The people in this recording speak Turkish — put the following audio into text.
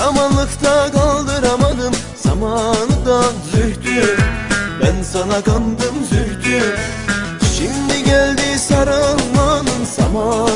Samanlıkta kaldıramadım zamanı da zühdü Ben sana kandım zühdü Şimdi geldi sarılmanın zamanı.